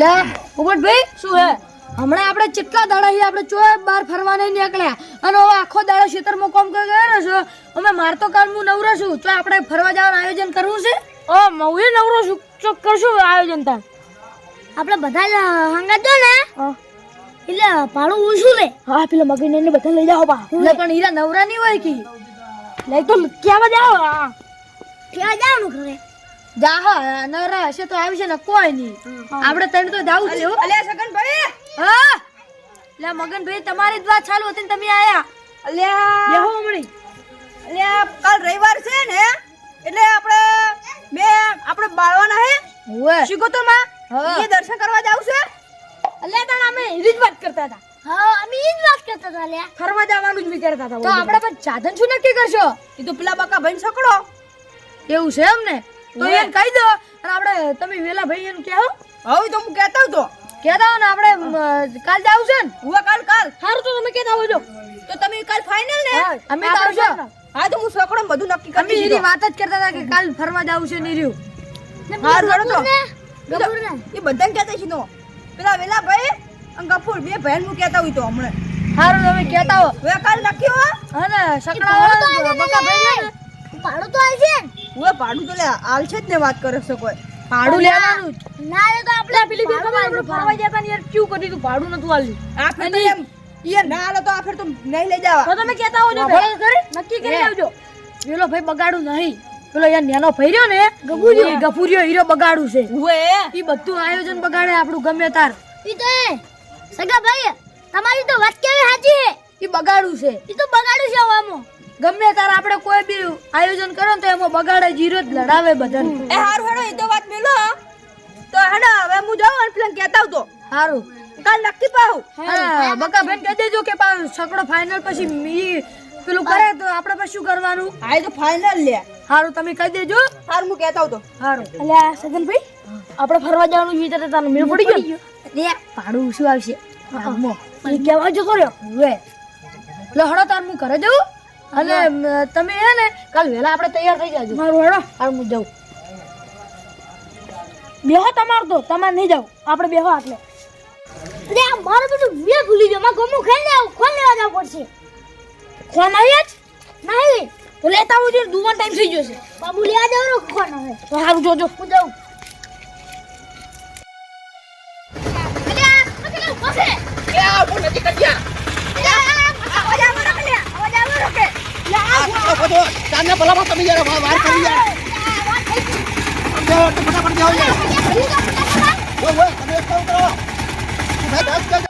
લે પોપટભાઈ શું હે? હમણાં આપણે કેટલા દાડા થી આપણે ચોય બહાર ફરવા નહીં નીકળ્યા. અને હવે આખો દાડો ખેતરમાં કામ કરી ગયો છો અમે માર તો કાલ હું નવરો છું. તો આપણે ફરવા જવાનું આયોજન કરવું છે? ઓ હું નવરો છું. તો કરશું આયોજન તાર. આપણે બધા જ હંગાત દો ને. એટલે ભાડું ઓછું લે? હા પેલા મગીને ને બધા લઈ જાઓ બા. લે પણ હીરા નવરા નહીં હોય કે? લઈ તો ક્યાં જાઓ ક્યાં જવાનું ખરે જા હા નવરા હશે તો આવશે ને કોઈ નહીં. આપણે તને તો જાવું છે હો. અલ્યા સગનભાઈ! હા. લે મગનભાઈ તમારી જ વાત ચાલુ હતી ને તમે આયા. અલ્યા! બેહો હમણી. અલ્યા કાલ રવિવાર છે ને એટલે આપણે બે આપણે બાળવાના હે. હોવે. શિકોતરમાં હા. એ દર્શન કરવા જાવ છે. અલ્યા તાણ અમે એની જ વાત કરતા હતા. હા અમે જ વાત કરતા હતા ફરવા જવાનું જ વિચારતા હતા તો આપણે પણ સાધન શું નક્કી કરશો? એ તો પેલા બકા ભાઈ સકડો એવું છે એમ ને તો. એને કહી દો. અને આપણે તમે વેલા ભાઈ એને કહો. હવે તો હું કહેતા તો કહેતા ને આપણે કાલ જાવ છે ને? હું કાલ કાલ. સારું તો તમે કહેતા હોજો. તો તમે કાલ ફાઇનલ ને? અમે તો આવજો હા તો હું સકડો બધું નક્કી કરી દીધું. એની વાત જ કરતા હતા કે કાલ ફરવા જાવ છે ને રહ્યું. હારું હેડો તો. એ બધાને કહેતા છે તો. પેલા વેલા ભાઈ અને ગફુર બે ભાઈ હું કહેતા હોય તો હમણાં. સારું તમે કહેતા હો. હવે કાલ નક્કી હો? અને સકડા બકા ભાઈ ને. ભાડું તો આવશે ને. હું ભાડું તો લે છે જ ને વાત કરે છે કોઈ. ભાડું લેવાનું ના રે તો આપણે પેલી બે ખબર આપણે ફરવા જતા ને યાર ક્યું કરી તું? ભાડું નતું આલ્યું. આ ફેર એમ ઈ ના હાલે તો આ ફેર તો નહીં લઈ જવા. તો તમે કહેતા હોજો નક્કી કરી આવજો. પેલો ભાઈ બગાડું નહીં. પેલો યાર નેનો ભાઈ રહ્યો ને ગફુરિયો ગફુરિયો હીરો બગાડું છે. ઈ બધું આયોજન બગાડે આપણું ગમે તાર. ઈ તો સગા ભાઈ તમારી તો વાત કેવી સાચી છે? ઈ બગાડું છે. ઈ તો બગાડું છે આમાં. ગમે તારે આપણે કોઈ બી આયોજન કરો ને તો એમાં બગાડે જીરો જ લડાવે બધાને. એ હારું હેડો એ તો વાત મેલો તો હેડો હવે હું જાઉં અને પેલા કહેતા આવતો સારું કાલ નક્કી પાઉં હા બકા ભાઈ કહી દેજો કે પા છકડો ફાઇનલ પછી મી પેલું કરે તો આપણે પછી શું કરવાનું? હા તો ફાઇનલ લે. સારું તમે કહી દેજો. હારું હું કહેતા આવતો સારું એટલે સગનભાઈ આપણે ફરવા જવાનું વિચારતા તારું મેળ પડી ગયો લે ભાડું શું આવશે? કેવા જતો રહ્યો? હવે. લે હળો તાર હું ઘરે જઉં? અને તમે હે ને કાલ વહેલા આપણે તૈયાર થઈ જાજો. મારું હળો હાલ હું જાઉં. બેહો તમાર તો તમારે નહીં જાવ આપણે બેહો આટલે. અરે આ મારું બધું વે ભૂલી ગયો. મારે ગમું ખાઈ લે ખોલ લેવા જવું પડશે. ખોન આવી જ નહીં. તો લેતા આવજો દુવાન ટાઈમ થઈ ગયો છે. બાબુ લેવા જવાનું ખોન હવે? તો સારું જોજો. હું જાઉં. અરે આ પકડો પાસે એ આ ફોન નથી કટ્યા અવાજ આવે રોકે લે અવાજ આવે રોકે આ બધો ચાંદના ભલામાં તમે યાર વાર કરી યાર આમ ફટાફટ જાઓ યાર ઓય ઓય તમે એક કામ કરો ઊભા દસ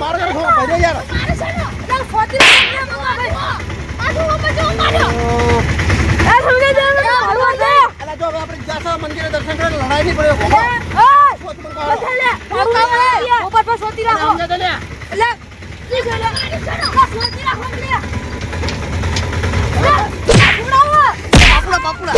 મારે ઘરે ખોવા ભાઈ યાર. મારે છે ને ચાલ ફોતી રે મગા ભાઈ. પાછો ઉપર જો પાછો એ સમજે જો મારું આજે અલા જો હવે આપણે જાસા મંદિરે દર્શન કરવા લડાઈ નહીં પડે. હો ઉપર પર સોતી રાખો. એટલે જી જો લે સોતી રાખો. એટલે બાપુડા બાપુડા